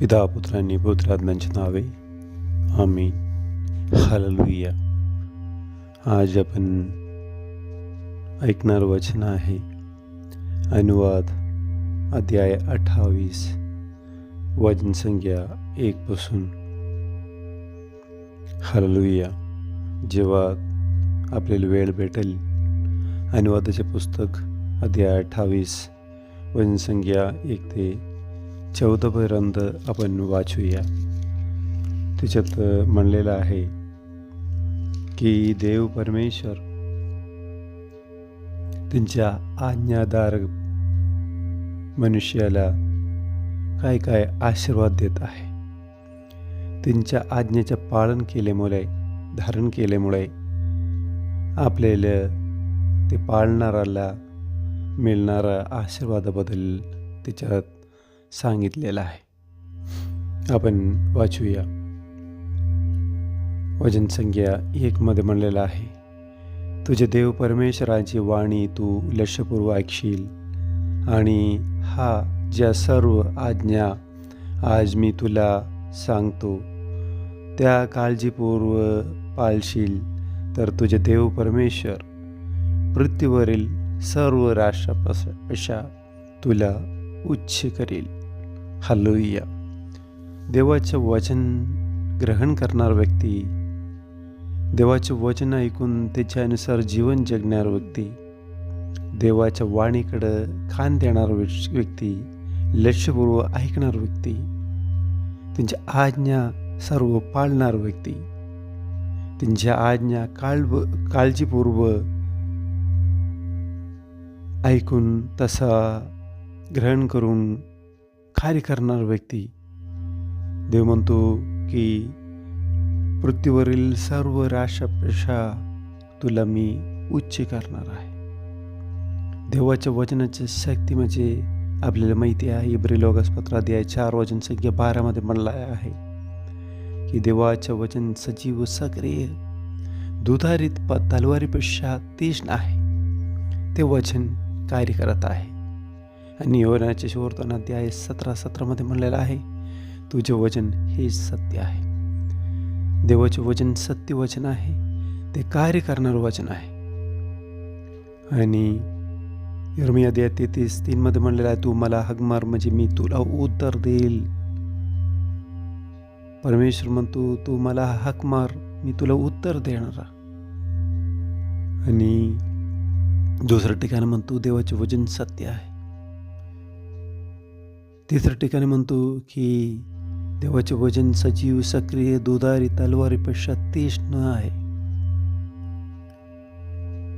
पिता पुत्रांनी पुत्रात्म्यांची नावे. आम्ही हाललुया. आज आपण ऐकणार वचन आहे. अनुवाद अध्याय अठ्ठावीस वचन संख्या एकपासून हाललुया. जेव्हा आपल्याला वेळ भेटेल अनुवादाचे पुस्तक अध्याय अठ्ठावीस वजनसंख्या एक ते चौदापर्यंत आपण वाचूया. त्याच्यात म्हणलेलं आहे की देव परमेश्वर त्यांच्या आज्ञादार मनुष्याला काय काय आशीर्वाद देत आहे? त्यांच्या आज्ञेचं पालन केल्यामुळे धारण केल्यामुळे आपल्याला ते पाळणाराला मिळणारा आशीर्वादाबद्दल त्याच्यात सांगितलेलं आहे. आपण वाचूया. वचन संख्या एकमध्ये म्हणलेलं आहे तुझे देव परमेश्वराची वाणी तू लक्षपूर्व ऐकशील आणि हा ज्या सर्व आज्ञा आज मी तुला सांगतो त्या काळजीपूर्व पाळशील तर तुझे देव परमेश्वर पृथ्वीवरील सर्व राष्ट्रापेक्षा तुला उच्च करेल. हल्लुया देवाचं वचन ग्रहण करणार व्यक्ती देवाचे वचन ऐकून त्याच्यानुसार जीवन जगणार व्यक्ती देवाच्या वाणीकडं खान देणार व्यक्ती लक्षपूर्व ऐकणार व्यक्ती त्यांच्या आज्ञा सर्व पाळणार व्यक्ती त्यांच्या आज्ञा काळ काळजीपूर्व ऐकून तसा ग्रहण करून कार्य करणार व्यक्ती. देव म्हणतो की पृथ्वीवरील सर्व राशापेक्षा तुला मी उच्च करणार आहे. देवाच्या वचनाची शक्ती म्हणजे आपल्याला माहिती आहे इब्री लोकसपत्राध्याय चार वचन संख्या बारामध्ये म्हणला आहे की देवाचं वचन सजीव सक्रिय दुधारित प तलवारीपेक्षा तीक्ष्ण आहे. ते वचन कार्य करत आहे. आणि योनाच्या शिवर्तन अध्याय सतरा सतरामध्ये म्हणलेलं आहे तुझे वचन हे सत्य आहे. देवाचे वचन सत्य वचन आहे ते कार्य करणारं वचन आहे. आणि यर्मिया अध्याय तेहतीस तीनमध्ये म्हणलेलं आहे तू मला हगमार म्हणजे मी तुला उत्तर देईल. परमेश्वर म्हणतो तू मला हक मार मी तुला उत्तर देणार. आणि दुसरं ठिकाण म्हणतो देवाचे वचन सत्य आहे. तिसऱ्या ठिकाणी म्हणतो की देवाचे वचन सजीव सक्रिय दुधारी तलवारीपेक्षा तीक्ष्ण आहे.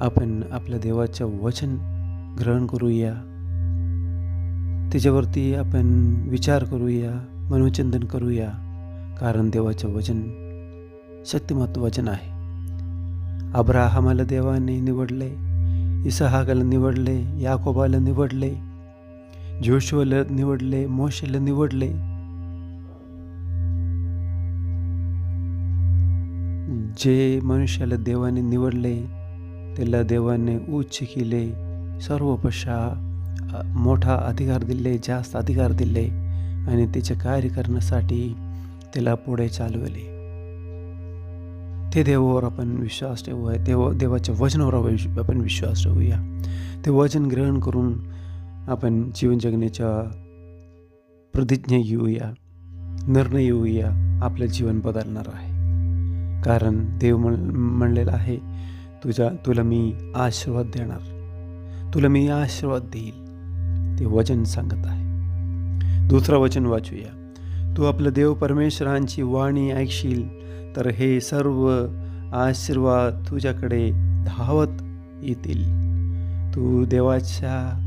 आपण आपल्या देवाचं वचन ग्रहण करूया. त्याच्यावरती आपण विचार करूया मनोचिंतन करूया कारण देवाचं वचन शक्तिमत्व वचन आहे. अब्राहमाला देवाने निवडले इसहाकाला निवडले याकोबाला निवडले जोशुआला निवडले मोशेला निवडले. जे मनुष्याला देवाने निवडले त्याला देवाने उच्च केले सर्व पशा मोठा अधिकार दिले जास्त अधिकार दिले आणि त्याचे कार्य करण्यासाठी त्याला पुढे चालवले. ते देवावर आपण विश्वास ठेवूया. देव देवाच्या वचनावर आपण विश्वास ठेवूया. ते वचन ग्रहण करून आपण जीवन जगण्याच्या प्रतिज्ञा घेऊया निर्णय येऊया आपलं जीवन बदलणार आहे. कारण देव म्हण म्हणलेलं आहे तुझा तुला मी आशीर्वाद देणार. तुला मी आशीर्वाद देईल. ते वचन सांगत आहे. दुसरं वचन वाचूया. तू आपलं देव परमेश्वरांची वाणी ऐकशील तर हे सर्व आशीर्वाद तुझ्याकडे धावत येतील. तू देवाच्या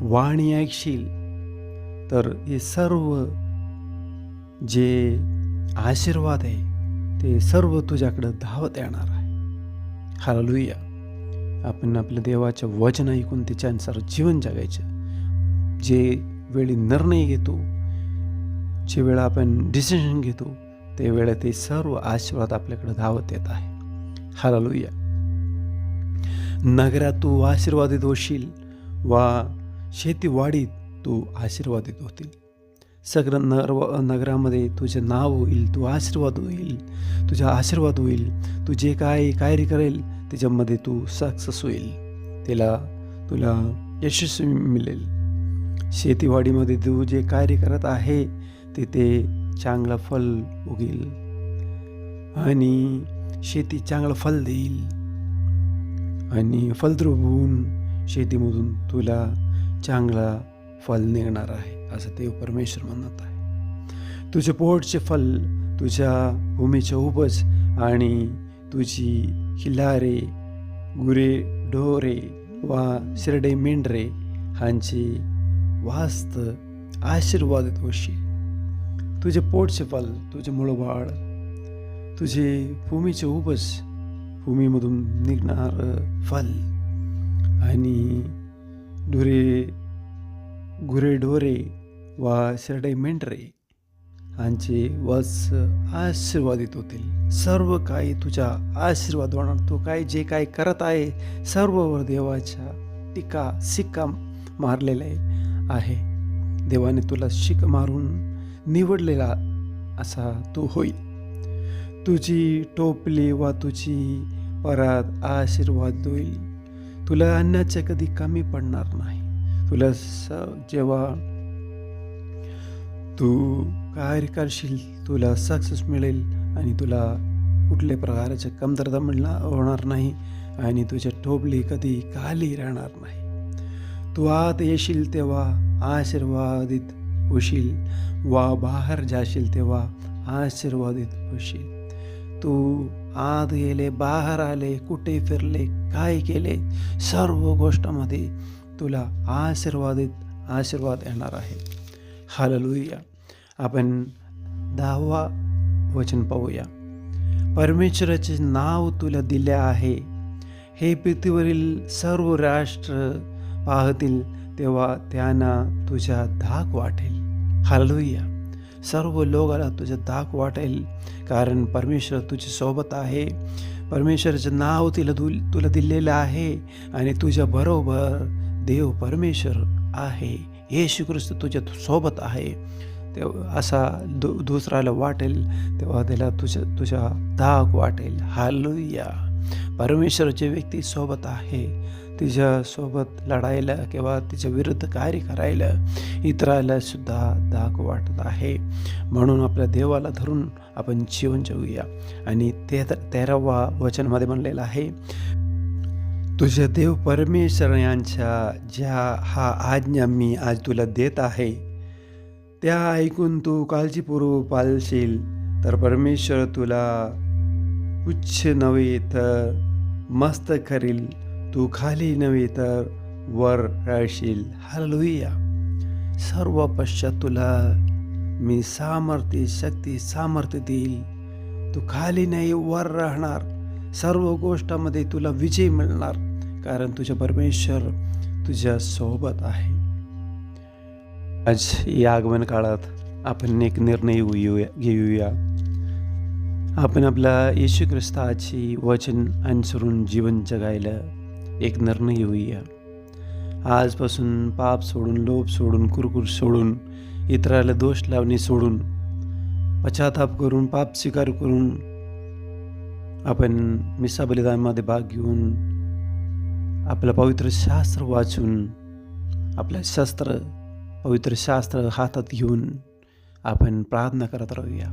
वाणी ऐकशील. तर हे सर्व जे आशीर्वाद आहे ते सर्व तुझ्याकडं धावत येणार आहे. हालुया आपण आपल्या देवाचं वचन ऐकून त्याच्यानुसार जीवन जगायचं. जे वेळी निर्णय घेतो जे वेळा आपण डिसिजन घेतो ते वेळा ते सर्व आशीर्वाद आपल्याकडे धावत येत आहे. हालुया नगरात तू आशीर्वादित होशील वा शेतीवाडीत तू आशीर्वादित होतील. सगळं नगर नगरामध्ये तुझे नाव होईल तू आशीर्वाद होईल तुझा आशीर्वाद होईल तू जे काय कार्य करेल त्याच्यामध्ये तू सक्सेस होईल. त्याला तुला यशस्वी मिळेल. शेतीवाडीमध्ये तू जे कार्य करत आहे तिथे चांगला चांगलं फल उगेल. आणि शेती चांगलं फल देईल. आणि फलद्रूप होऊन शेतीमधून तुला चांगला फल निघणार आहे असं देव परमेश्वर म्हणत आहे. तुझे पोटचे फल तुझ्या भूमीचे उपज आणि तुझी हिलारे गुरे ढोरे वा शिरडे मेंढरे ह्यांची वास्त आशीर्वाद होशी. तुझे पोटचे फल तुझे मुळबाळ तुझे भूमीचे उपज भूमीमधून निघणार फल आणि धुरे गुरेढोरे वा शिरडे मेंढरे यांचे वस आशीर्वादित होतील. सर्व काही तुझ्या आशीर्वाद होणार तो काय जे काय करत आहे सर्ववर देवाच्या टीका शिक्का मारलेले आहे. देवाने तुला शिक मारून निवडलेला असा तू होईल तुझी टोपली वा तुझी परात आशीर्वाद होईल तुला अन्नाचे कधी कमी पडणार नाही. तुला स जेव्हा तू कार्य करशील तुला सक्सेस मिळेल आणि तुला कुठल्या प्रकारचे कमतरता मिळणार होणार नाही आणि तुझ्या टोपली कधी खाली राहणार नाही. तू आत येशील तेव्हा आशीर्वादित होशील. वा बाहेर जाशील तेव्हा आशीर्वादित होशील. तू आत गेले बाहेर आले कुठे फिरले काय केले सर्व गोष्टामध्ये तुला आशीर्वादित आशीर्वाद येणार आहे. हाललुया. आपण दहावा वचन पाहूया. परमेश्वराचे नाव तुला दिले आहे. हे पृथ्वीवरील सर्व राष्ट्र पाहतील तेव्हा त्यांना तुझ्या धाक वाटेल. हाललुया. सर्व लोकाला तुझं धाक वाटेल. कारण परमेश्वर तुझ्या सोबत आहे. परमेश्वरचं नाव तिला तु तुला दिलेलं आहे. आणि तुझ्या बरोबर देव परमेश्वर आहे. येशू ख्रिस्त तुझ्या सोबत आहे. तेव्हा असा दु दुसऱ्याला वाटेल तेव्हा त्याला तुझ्या तुझ्या धाक वाटेल. हालुया. परमेश्वरचे व्यक्ती सोबत आहे. तिच्यासोबत लढायला किंवा तिच्या विरुद्ध कार्य करायला इतराला सुद्धा धाक वाटत आहे. म्हणून आपल्या देवाला धरून आपण जीवन जगूया. आणि ते तेरावा वचनमध्ये म्हणलेलं आहे तुझ्या देव परमेश्वर यांच्या ज्या हा आज्ञा मी आज तुला देत आहे त्या ऐकून तू काळजीपूर्वक पालशील तर परमेश्वर तुला उच्च नव्हे तर मस्त करील. तू खाली नव्हे तर वर राहशील. हालुया सर्व पश्चात तुला मी सामर्थ्य शक्ती सामर्थ्य देईल. तू खाली नाही वर राहणार. सर्व गोष्टामध्ये तुला विजय मिळणार कारण तुझ्या परमेश्वर तुझ्या सोबत आहे. आज या आगमन काळात आपण एक निर्णय घेऊया घेऊया. आपण आपल्या येशू ख्रिस्ताची वचन अनुसरून जीवन जगायला एक निर्णय घेऊया आजपासून पाप सोडून लोभ सोडून कुरकुर सोडून इतराला दोष लावणे सोडून पश्चाताप करून पाप स्वीकार करून आपण मिसा बलिदानमध्ये भाग घेऊन आपलं पवित्र शास्त्र वाचून आपलं शस्त्र पवित्र शास्त्र हातात घेऊन आपण प्रार्थना करत राहूया.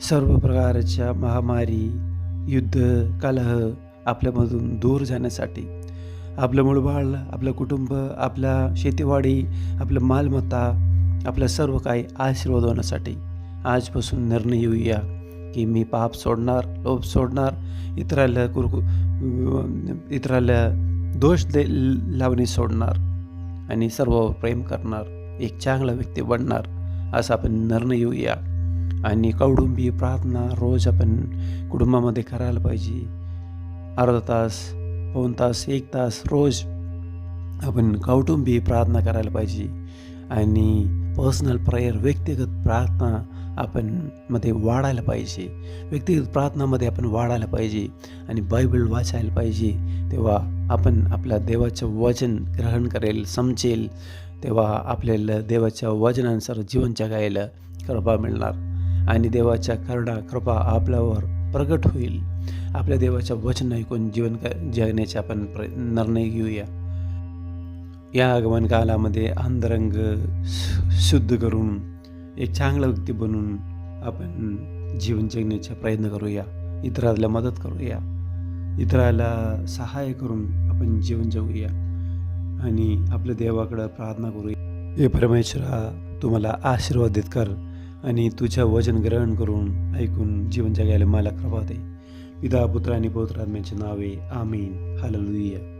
सर्व प्रकारच्या महामारी युद्ध कलह आपल्यामधून दूर जाण्यासाठी. आपलं मुळबाळ आपलं कुटुंब आपला शेतीवाडी आपलं मालमत्ता आपलं सर्व काही आशीर्वाद होण्यासाठी आजपासून निर्णय येऊया की मी पाप सोडणार लोभ सोडणार इतराला कुरकु इतराला दोष दे लावणे सोडणार आणि सर्व प्रेम करणार एक चांगला व्यक्ती बनणार असा आपण निर्णय येऊया आणि कौडुंबी प्रार्थना रोज आपण कुटुंबामध्ये करायला पाहिजे. अर्धा तास दोन तास एक तास रोज आपण कौटुंबी प्रार्थना करायला पाहिजे. आणि पर्सनल प्रेयर व्यक्तिगत प्रार्थना आपण मध्ये वाढायला पाहिजे. व्यक्तिगत प्रार्थनामध्ये आपण वाढायला पाहिजे. आणि बायबल वाचायला पाहिजे. तेव्हा आपण आपल्या देवाचं वचन ग्रहण करेल समजेल. तेव्हा आपल्याला देवाच्या वचनानुसार जीवन जगायला कृपा मिळणार. आणि देवाच्या करडा कृपा आपल्यावर प्रगट होईल. आपल्या देवाच्या वचन ऐकून जीवन जगण्याचे आपण प्र निर्णय घेऊया. या आगमन कालामध्ये अंतरंग शुद्ध करून एक चांगला व्यक्ती बनून आपण जीवन जगण्याचा प्रयत्न करूया. इतराला मदत करूया. इतराला सहाय्य करून आपण जीवन जगूया आणि आपल्या देवाकडं प्रार्थना करूया. हे परमेश्वरा तुम्हाला आशीर्वादित कर आणि तुझ्या वचन ग्रहण करून ऐकून जीवन जगायला मला कृपा दे. पिता पुत्र आणि पौत्र आत्म्याचे नावे आमीन हालेलुया